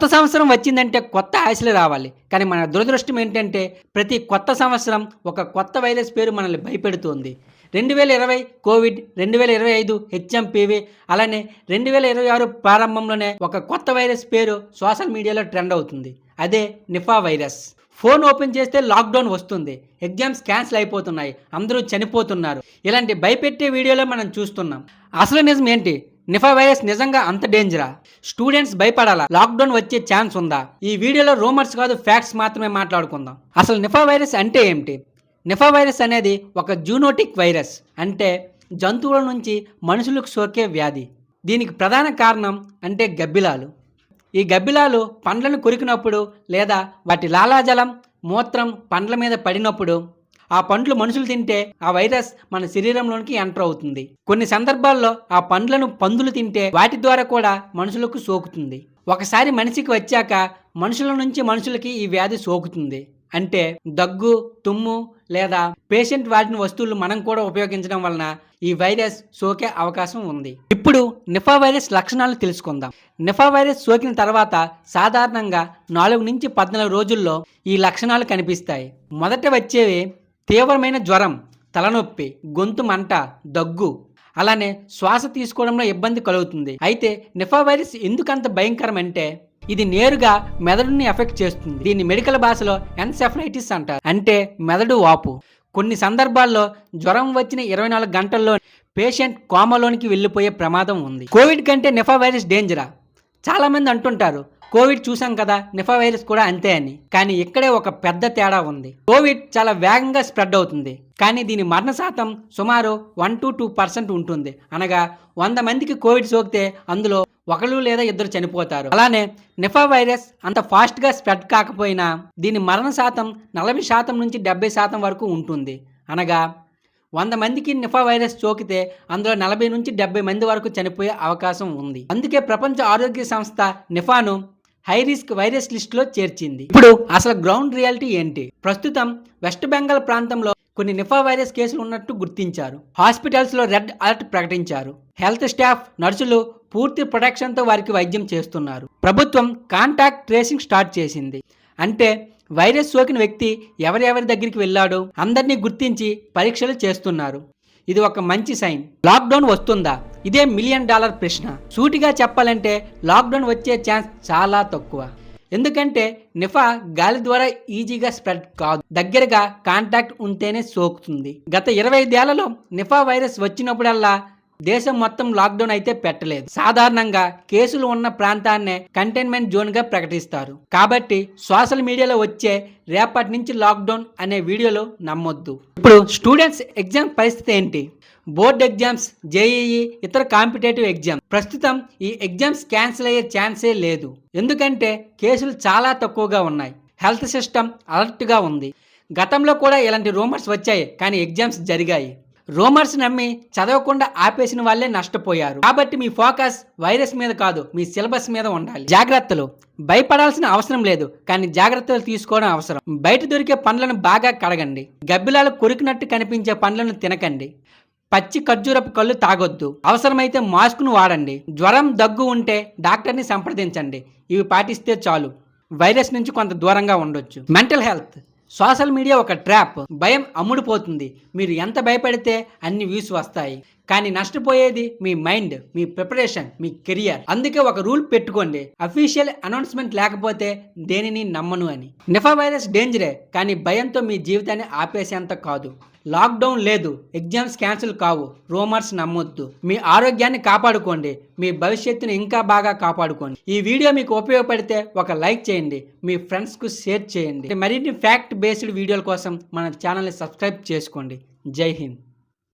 కొత్త సంవత్సరం వచ్చిందంటే కొత్త ఆశలు రావాలి. కానీ మన దురదృష్టం ఏంటంటే ప్రతి కొత్త సంవత్సరం ఒక కొత్త వైరస్ పేరు మనల్ని భయపెడుతుంది. రెండు వేల ఇరవై కోవిడ్ రెండు వేల ఇరవై ఐదు హెచ్ఎంపీవి అలానే రెండు వేల ఇరవై ఆరు ప్రారంభంలోనే ఒక కొత్త వైరస్ పేరు సోషల్ మీడియాలో ట్రెండ్ అవుతుంది. అదే నిఫా వైరస్. ఫోన్ ఓపెన్ చేస్తే లాక్డౌన్ వస్తుంది. ఎగ్జామ్స్ క్యాన్సిల్ అయిపోతున్నాయి. అందరూ చనిపోతున్నారు. ఇలాంటి భయపెట్టే వీడియోలో మనం చూస్తున్నాం. అసలు నిజం ఏంటి? నిఫా వైరస్ నిజంగా అంత డేంజరా స్టూడెంట్స్ భయపడాలా? లాక్డౌన్ వచ్చే ఛాన్స్ ఉందా? ఈ వీడియోలో రూమర్స్ కాదు ఫ్యాక్ట్స్ మాత్రమే మాట్లాడుకుందాం. అసలు నిఫా వైరస్ అంటే ఏమిటి? నిఫా వైరస్ అనేది ఒక జూనోటిక్ వైరస్ అంటే జంతువుల నుంచి మనుషులకు సోకే వ్యాధి. దీనికి ప్రధాన కారణం అంటే గబ్బిలాలు. ఈ గబ్బిలాలు పండ్లను కొరికినప్పుడు లేదా వాటి లాలాజలం మూత్రం పండ్ల మీద పడినప్పుడు ఆ పండ్లు మనుషులు తింటే ఆ వైరస్ మన శరీరంలోనికి ఎంటర్ అవుతుంది. కొన్ని సందర్భాల్లో ఆ పండ్లను పందులు తింటే వాటి ద్వారా కూడా మనుషులకు సోకుతుంది. ఒకసారి మనిషికి వచ్చాక మనుషుల నుంచి మనుషులకి ఈ వ్యాధి సోకుతుంది. అంటే దగ్గు తుమ్ము లేదా పేషెంట్ వాడిన వస్తువులు మనం కూడా ఉపయోగించడం వలన ఈ వైరస్ సోకే అవకాశం ఉంది. ఇప్పుడు నిఫా వైరస్ లక్షణాలు తెలుసుకుందాం. నిఫా వైరస్ సోకిన తర్వాత సాధారణంగా నాలుగు నుంచి పద్నాలుగు రోజుల్లో ఈ లక్షణాలు కనిపిస్తాయి. మొదట వచ్చేవి తీవ్రమైన జ్వరం తలనొప్పి గొంతు మంట దగ్గు అలానే శ్వాస తీసుకోవడంలో ఇబ్బంది కలుగుతుంది. అయితే నిఫా వైరస్ ఎందుకంత భయంకరం అంటే ఇది నేరుగా మెదడుని ఎఫెక్ట్ చేస్తుంది. దీన్ని మెడికల్ భాషలో ఎన్సెఫలైటిస్ అంటారు. అంటే మెదడు వాపు. కొన్ని సందర్భాల్లో జ్వరం వచ్చిన ఇరవై నాలుగు గంటల్లో పేషెంట్ కోమలోనికి వెళ్ళిపోయే ప్రమాదం ఉంది. కోవిడ్ కంటే నిఫా వైరస్ డేంజరా? చాలామంది అంటుంటారు కోవిడ్ చూసాం కదా నిఫా వైరస్ కూడా అంతే అని. కానీ ఇక్కడే ఒక పెద్ద తేడా ఉంది. కోవిడ్ చాలా వేగంగా స్ప్రెడ్ అవుతుంది. కానీ దీని మరణ శాతం సుమారు వన్ టు టూ పర్సెంట్ ఉంటుంది. అనగా వంద మందికి కోవిడ్ సోకితే అందులో ఒకరు లేదా ఇద్దరు చనిపోతారు. అలానే నిఫా వైరస్ అంత ఫాస్ట్గా స్ప్రెడ్ కాకపోయినా దీని మరణ శాతం నలభై శాతం నుంచి డెబ్బై శాతం వరకు ఉంటుంది. అనగా వంద మందికి నిఫా వైరస్ సోకితే అందులో నలభై నుంచి డెబ్బై మంది వరకు చనిపోయే అవకాశం ఉంది. అందుకే ప్రపంచ ఆరోగ్య సంస్థ నిఫాను హై రిస్క్ వైరస్ లిస్టులో చేర్చింది. ఇప్పుడు అసలు గ్రౌండ్ రియాలిటీ ఏంటి? ప్రస్తుతం వెస్ట్ బెంగాల్ ప్రాంతంలో కొన్ని నిఫా వైరస్ కేసులు ఉన్నట్టు గుర్తించారు. హాస్పిటల్స్లో రెడ్ అలర్ట్ ప్రకటించారు. హెల్త్ స్టాఫ్ నర్సులు పూర్తి ప్రొటెక్షన్తో వారికి వైద్యం చేస్తున్నారు. ప్రభుత్వం కాంటాక్ట్ ట్రేసింగ్ స్టార్ట్ చేసింది. అంటే వైరస్ సోకిన వ్యక్తి ఎవరెవరి దగ్గరికి వెళ్ళాడో అందరినీ గుర్తించి పరీక్షలు చేస్తున్నారు. ఇది ఒక మంచి సైన్. లాక్డౌన్ వస్తుందా? ఇదే మిలియన్ డాలర్ ప్రశ్న. సూటిగా చెప్పాలంటే లాక్డౌన్ వచ్చే ఛాన్స్ చాలా తక్కువ. ఎందుకంటే నిఫా గాలి ద్వారా ఈజీగా స్ప్రెడ్ కాదు. దగ్గరగా కాంటాక్ట్ ఉంటేనే సోకుతుంది. గత ఇరవై ఐదేళ్ళలో నిఫా వైరస్ వచ్చినప్పుడల్లా దేశం మొత్తం లాక్డౌన్ అయితే పెట్టలేదు. సాధారణంగా కేసులు ఉన్న ప్రాంతాన్నే కంటైన్మెంట్ జోన్గా ప్రకటిస్తారు. కాబట్టి సోషల్ మీడియాలో వచ్చే రేపటి నుంచి లాక్డౌన్ అనే వీడియోలో నమ్మొద్దు. ఇప్పుడు స్టూడెంట్స్ ఎగ్జామ్ పరిస్థితి ఏంటి? బోర్డ్ ఎగ్జామ్స్ జేఈఈ ఇతర కాంపిటేటివ్ ఎగ్జామ్. ప్రస్తుతం ఈ ఎగ్జామ్స్ క్యాన్సిల్ అయ్యే ఛాన్సే లేదు. ఎందుకంటే కేసులు చాలా తక్కువగా ఉన్నాయి. హెల్త్ సిస్టమ్ అలర్ట్గా ఉంది. గతంలో కూడా ఇలాంటి రూమర్స్ వచ్చాయి. కానీ ఎగ్జామ్స్ జరిగాయి. రూమర్స్ నమ్మి చదవకుండా ఆపేసిన వాళ్ళే నష్టపోయారు. కాబట్టి మీ ఫోకస్ వైరస్ మీద కాదు మీ సిలబస్ మీద ఉండాలి. జాగ్రత్తలు. భయపడాల్సిన అవసరం లేదు కానీ జాగ్రత్తలు తీసుకోవడం అవసరం. బయట దొరికే పండ్లను బాగా కడగండి. గబ్బిలాలు కొరికినట్టు కనిపించే పండ్లను తినకండి. పచ్చి ఖర్జూరపు కళ్ళు తాగొద్దు. అవసరమైతే మాస్క్ను వాడండి. జ్వరం దగ్గు ఉంటే డాక్టర్ని సంప్రదించండి. ఇవి పాటిస్తే చాలు. వైరస్ నుంచి కొంత దూరంగా ఉండొచ్చు. Mental health. సోషల్ మీడియా ఒక ట్రాప్. భయం అమ్ముడుపోతుంది. మీరు ఎంత భయపడితే అన్ని వ్యూస్ వస్తాయి. కానీ నష్టపోయేది మీ మైండ్ మీ ప్రిపరేషన్ మీ కెరియర్. అందుకే ఒక రూల్ పెట్టుకోండి. అఫీషియల్ అనౌన్స్మెంట్ లేకపోతే దేనిని నమ్మను అని. నిఫా వైరస్ డేంజరే కానీ భయంతో మీ జీవితాన్ని ఆపేసేంత కాదు. లాక్డౌన్ లేదు ఎగ్జామ్స్ క్యాన్సిల్ కావు రూమర్స్ నమ్మొద్దు. మీ ఆరోగ్యాన్ని కాపాడుకోండి మీ భవిష్యత్తుని ఇంకా బాగా కాపాడుకోండి. ఈ వీడియో మీకు ఉపయోగపడితే ఒక లైక్ చేయండి మీ ఫ్రెండ్స్కు షేర్ చేయండి. మరిన్ని ఫ్యాక్ట్ బేస్డ్ వీడియోల కోసం మన ఛానల్ని సబ్స్క్రైబ్ చేసుకోండి. జై హింద్.